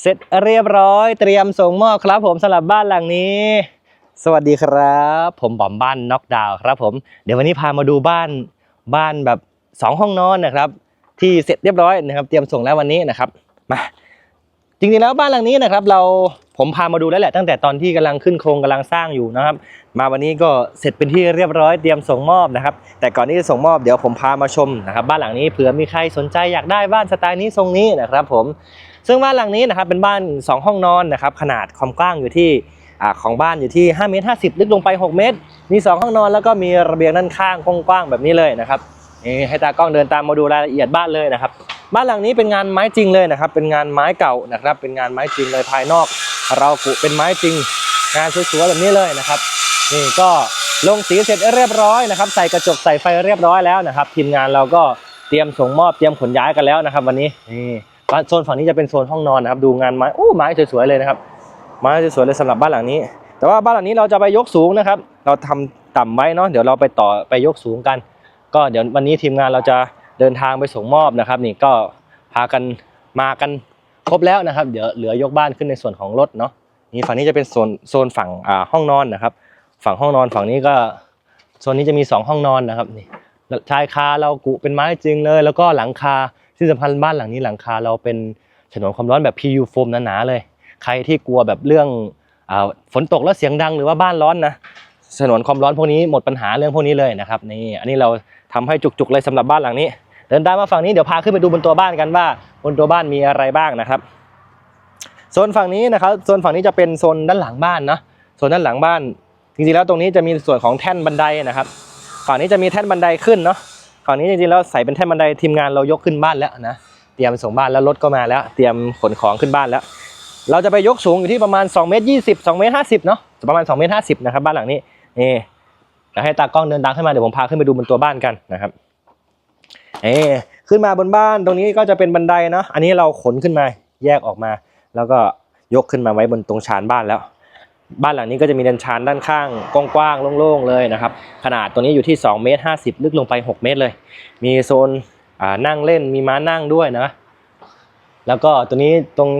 เสร็จเรียบร้อย เตรียมส่งมอบครับผมสำหรับบ้านหลังนี้ สวัสดีครับ ผมบอมบ้านน็อกดาวนครับผมเดี๋ยววันนี้พามาดูบ้านบ้านแบบสองห้องนอนนะครับ ที่เสร็จเรียบร้อยนะครับ เตรียมส่งแล้ววันนี้นะครับมา จริงๆแล้วบ้านหลังนี้นะครับเราผมพามาดูแล้วแหละตั้งแต่ตอนที่กำลังขึ้นโครงกำลังสร้างอยู่นะครับ มาวันนี้ก็เสร็จเป็นที่เรียบร้อยเตรียมส่งมอบนะครับ แต่ก่อนที่จะส่งมอบเดี๋ยวผมพามาชมนะครับ บ้านหลังนี้เผื่อมีใครสนใจอยากได้บ้านสไตล์นี้ทรงนี้นะครับ ผม ซึ่งบ้านหลังนี้นะครับเป็นบ้าน 2 ห้องนอนนะครับ ขนาดความกว้างอยู่ที่ของบ้านอยู่ที่5เมตร50 ลึกลงไป 6 เมตร มี 2 ห้องนอนแล้วก็มีระเบียงด้านข้างกว้างๆแบบนี้เลยนะครับให้ตากล้องเดินตามมาดูรายละเอียดบ้านเลยนะครับ บ้านหลังนี้เป็นงานไม้จริงเลยนะครับ เป็นงานไม้เก่านะครับ เป็นงานไม้จริงเลยภายนอก เรากุเป็นไม้จริง งานสวยๆแบบนี้เลยนะครับ นี่ก็ลงสีเสร็จเรียบร้อยนะครับ ใส่กระจกใส่ไฟเรียบร้อยแล้วนะครับ ทีมงานเราก็เตรียมส่งมอบเตรียมขนย้ายกันแล้วนะครับ วันนี้นี่โซนฝั่งนี้จะเป็นโซนห้องนอนนะครับ ดูงานไม้โอ้ไม้สวยๆเลยนะครับไม้สวยๆเลยสำหรับบ้านหลังนี้ แต่ว่าบ้านหลังนี้เราจะไปยกสูงนะครับ เราทำต่ำไว้เนาะเดี๋ยวเราไปต่อไปยกสูงกัน ก็เดี๋ยววันนี้ทีมงานเราจะ เดินทางไปส่งมอบนะครับ นี่ก็พากันมากันครบแล้วนะครับ เดี๋ยวเหลือยกบ้านขึ้นในส่วนของรถเนาะนี่ฝั่งนี้จะเป็นโซนโซนฝั่งอ่าห้องนอนนะครับ ฝั่งห้องนอนฝั่งนี้ก็โซนนี้จะมีสองห้องนอนนะครับนี่ชายคาเรากุเป็นไม้จริงเลย แล้วก็หลังคาที่สำคัญบ้านหลังนี้หลังคาเราเป็นฉนวนความร้อนแบบ PU โฟมหนาๆเลย ใครที่กลัวแบบเรื่องฝนตกแล้วเสียงดังหรือว่าบ้านร้อนนะฉนวนความร้อนพวกนี้หมดปัญหาเรื่องพวกนี้เลยนะครับนี่อันนี้เราทำให้จุกๆเลยสำหรับบ้านหลังนี้ เดินตามมาฝั่งนี้เดี๋ยวพาขึ้นไปดูบนตัวบ้านกันว่า บนตัวบ้านมีอะไรบ้างนะครับโซนฝั่งนี้นะครับโซนฝั่งนี้จะเป็นโซนด้านหลังบ้านนะโซนด้านหลังบ้าน จริงๆแล้วตรงนี้จะมีส่วนของแท่นบันไดนะครับฝั่งนี้จะมีแท่นบันไดขึ้นเนาะฝั่งนี้จริงๆแล้วใส่เป็นแท่นบันไดทีมงานเรายกขึ้นบ้านแล้วนะเตรียมส่งบ้านแล้วรถก็มาแล้ว เตรียมขนของขึ้นบ้านแล้ว เราจะไปยกสูงอยู่ที่ประมาณ2เมตร20 2เมตร50เนาะประมาณ2เมตร50นะครับบ้านหลังนี้นี่ให้ตากล้องเดินตามขึ้นมาเดี๋ยวผมพาขึ้นไปดูบนตัวบ้านกันนะครับ เอขึ้นมาบนบ้านตรงนี้ก็จะเป็นบันไดเนาะอันนี้เราขนขึ้นมาแยกออกมา แล้วก็ยกขึ้นมาไว้บนตรงชานบ้านแล้ว บ้านหลังนี้ก็จะมีเดินชานด้านข้างกว้างๆโล่งๆเลยนะครับขนาดตัวนี้อยู่ที่2เมตร50 ลึกลงไป 6 เมตรเลย มีโซนนั่งเล่นมีม้านั่งด้วยนะ แล้วก็ตัวนี้ตรง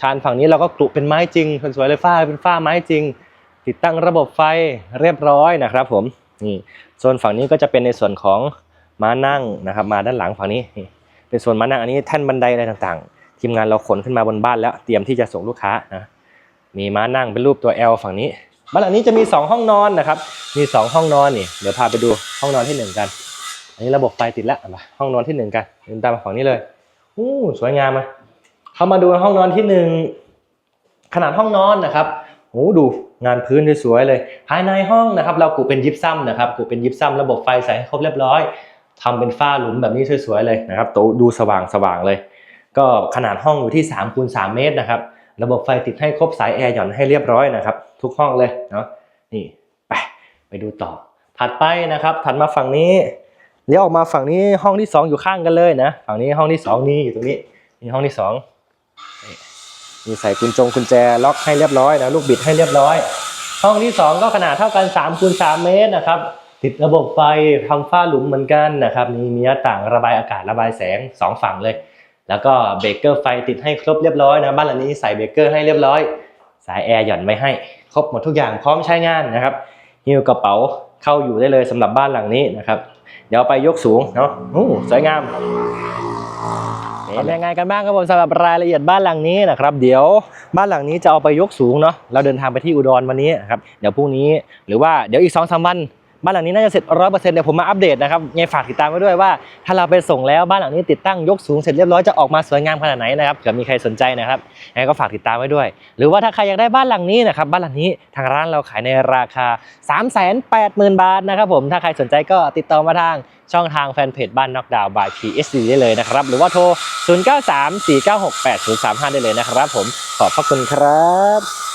ชานฝั่งนี้เราก็กลุเป็นไม้จริงสวยเลยฝ้าเป็นฝ้าไม้จริง ติดตั้งระบบไฟเรียบร้อยนะครับ ผมนี่โซนฝั่งนี้ก็จะเป็นในส่วนของ ม้านั่งนะครับ มาด้านหลังฝั่งนี้นี่เป็นโซนม้านั่งอันนี้แท่นบันไดอะไรต่างๆ ทีมงานเราขนขึ้นมาบนบ้านแล้วเตรียมที่จะส่งลูกค้านะมีม้านั่งเป็นรูปตัว L ฝั่งนี้บ้านหลังนี้จะมี 2 ห้องนอนนะครับ มี 2 ห้องนอนนี่ เดี๋ยวพาไปดูห้องนอนที่ 1 กัน อันนี้ระบบไฟติดแล้วมาห้องนอนที่ 1 กันเดินตามมาฝั่งนี้เลยอู้สวยงามไหมเข้ามาดูห้องนอนที่หนึ่งขนาดห้องนอนนะครับโอ้ดูงานพื้นสวยเลย ภายในห้องนะครับ เรากูเป็นยิปซัมนะครับกูเป็นยิปซัมระบบไฟใส่ให้ครบเรียบร้อย ทำเป็นฝ้าหลุมแบบนี้สวยๆเลยนะครับโต๊ะดูสว่างๆเลย ก็ขนาดห้องอยู่ที่3คูณ3เมตรนะครับ ระบบไฟติดให้ครบสายแอร์หย่อนให้เรียบร้อยนะครับ ทุกห้องเลยเนาะนี่ไปไปดูต่อ ถัดไปนะครับถัดมาฝั่งนี้เลี้ยวออกมาฝั่งนี้ห้องที่ 2 อยู่ข้างกันเลยนะฝั่งนี้ห้องที่ 2 นี่อยู่ตรงนี้นี่ห้องที่2มีใส่กุญจงกุญแจล็อกให้เรียบร้อยนะลูกบิดให้เรียบร้อย ห้องที่ 2 ก็ขนาดเท่ากัน3คูณ3เมตรนะครับ ติดระบบไฟทำฝ้าหลุมเหมือนกันนะครับนี่มีหน้าต่างระบายอากาศระบายแสงสองฝั่งเลย แล้วก็เบรกเกอร์ไฟติดให้ครบเรียบร้อยนะบ้านหลังนี้ใส่เบรกเกอร์ให้เรียบร้อย สายแอร์หย่อนไม่ให้ ครบหมดทุกอย่างพร้อมใช้งานนะครับหิ้วกระเป๋าเข้าอยู่ได้เลยสำหรับบ้านหลังนี้นะครับ เดี๋ยวไปยกสูงเนาะอู้สวยงามเป็นยังไงกันบ้างครับผมสำหรับรายละเอียดบ้านหลังนี้นะครับ เดี๋ยวบ้านหลังนี้จะเอาไปยกสูงเนาะเราเดินทางไปที่อุดรวันนี้นะครับเดี๋ยวพรุ่งนี้หรือว่าเดี๋ยวอีกสองสามวัน บ้านหลังนี้น่าจะเสร็จร้อยเปอร์เซ็นต์เดี๋ยวผมมาอัปเดตนะครับยังไงฝากติดตามไว้ด้วยว่า ถ้าเราไปส่งแล้วบ้านหลังนี้ติดตั้งยกสูงเสร็จเรียบร้อยจะออกมาสวยงามขนาดไหนนะครับเผื่อมีใครสนใจนะครับยังไงก็ฝากติดตามไว้ด้วย หรือว่าถ้าใครอยากได้บ้านหลังนี้นะครับบ้านหลังนี้ทางร้านเราขายในราคา 3 8 0 0 0 0 บาทนะครับผมถ้าใครสนใจก็ติดต่อมาทางช่องทางแฟนเพจบ้านน็อกดาวน์บาย PSD ได้เลยนะครับหรือว่าโทร 0934968035 ได้เลยนะครับผมขอบพระคุณครับ